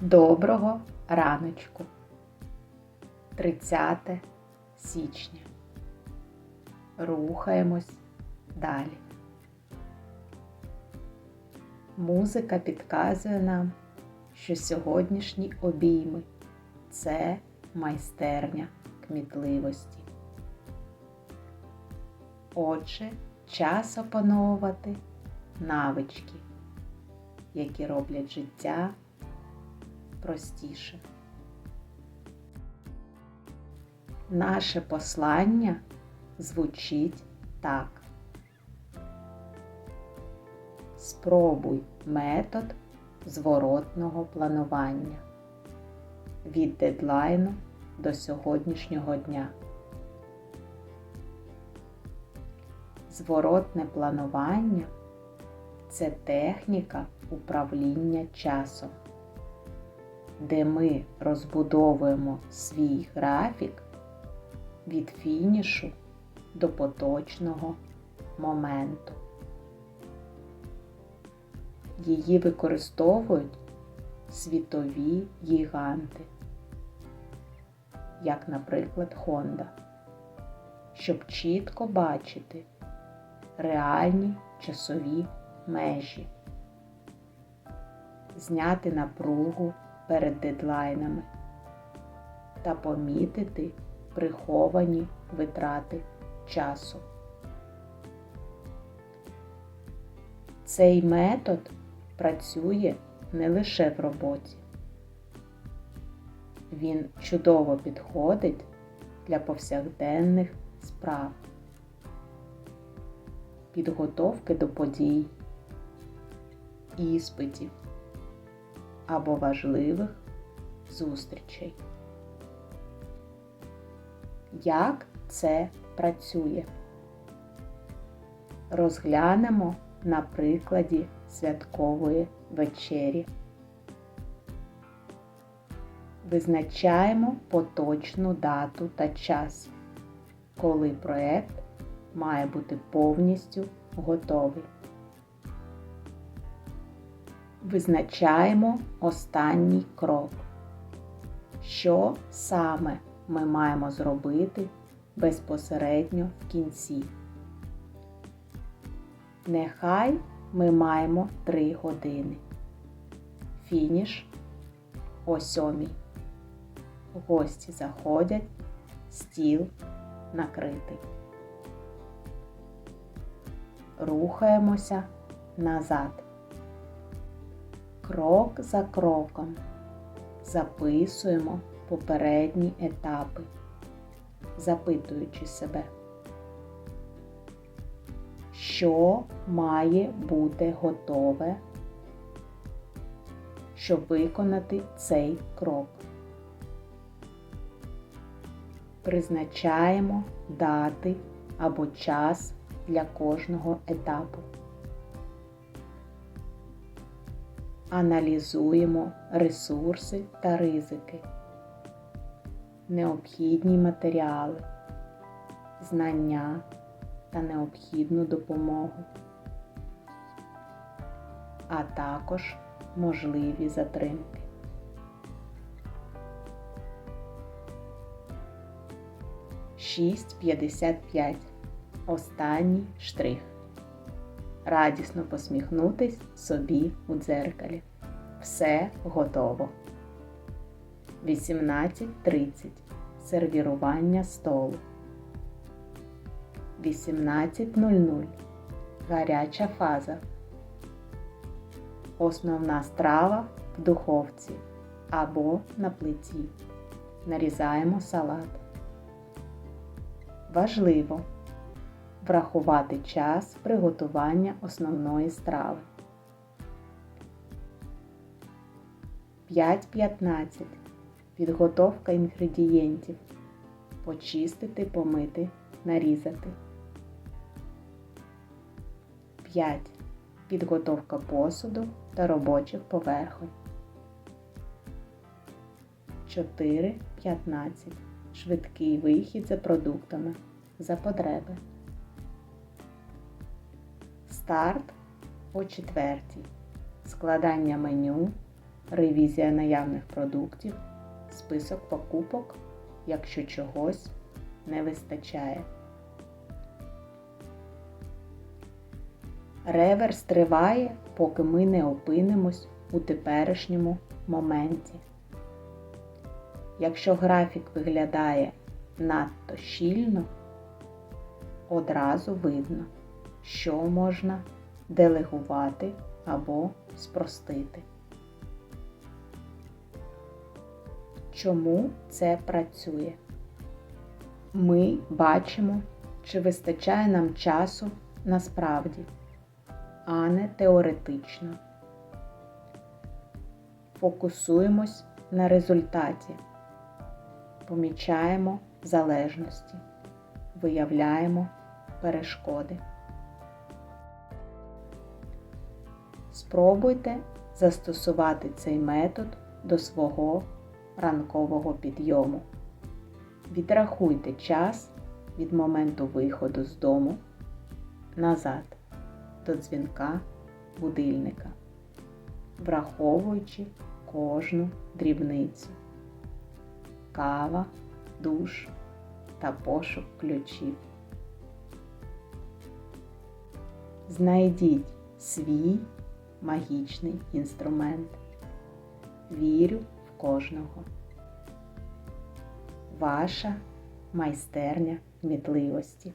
Доброго раночку. 30 січня. Рухаємось далі. Музика підказує нам, що сьогоднішні обійми це майстерня кмітливості. Отже, час опановувати навички, які роблять життя простіше. Наше послання звучить так. Спробуй метод зворотного планування від дедлайну до сьогоднішнього дня. Зворотне планування це техніка управління часом де ми розбудовуємо свій графік від фінішу до поточного моменту. Її використовують світові гіганти, як, наприклад, Honda, щоб чітко бачити реальні часові межі, зняти напругу перед дедлайнами та помітити приховані витрати часу. Цей метод працює не лише в роботі. Він чудово підходить для повсякденних справ, підготовки до подій, іспитів або важливих зустрічей. Як це працює? Розглянемо на прикладі святкової вечері. Визначаємо поточну дату та час, коли проект має бути повністю готовий. Визначаємо останній крок. Що саме ми маємо зробити безпосередньо в кінці? Нехай ми маємо 3 години. Фініш о 7. Гості заходять, стіл накритий. Рухаємося назад крок за кроком записуємо попередні етапи, запитуючи себе, що має бути готове, щоб виконати цей крок. Призначаємо дати або час для кожного етапу. Аналізуємо ресурси та ризики, необхідні матеріали, знання та необхідну допомогу, а також можливі затримки. Шість п'ятдесят п'ять. Останній штрих радісно посміхнутись собі у дзеркалі. Все готово. 18.30. Сервірування столу. 18.00. Гаряча фаза. Основна страва в духовці або на плиті. Нарізаємо салат. Важливо врахувати час приготування основної страви. 5.15. Підготовка інгредієнтів. Почистити, помити, нарізати. 5. Підготовка посуду та робочих поверхонь. 4.15. Швидкий вихід за продуктами. За потреби. Старт о четвертій. Складання меню, ревізія наявних продуктів, список покупок, якщо чогось не вистачає. Реверс триває, поки ми не опинимось у теперішньому моменті. Якщо графік виглядає надто щільно, одразу видно, що можна делегувати або спростити. Чому це працює? Ми бачимо, чи вистачає нам часу насправді, а не теоретично. Фокусуємось на результаті, помічаємо залежності, виявляємо перешкоди. Спробуйте застосувати цей метод до свого ранкового підйому. Відрахуйте час від моменту виходу з дому назад до дзвінка будильника, враховуючи кожну дрібницю. Кава, душ та пошук ключів. Знайдіть свій магічний інструмент. Вірю в кожного. Ваша майстерня кмітливості.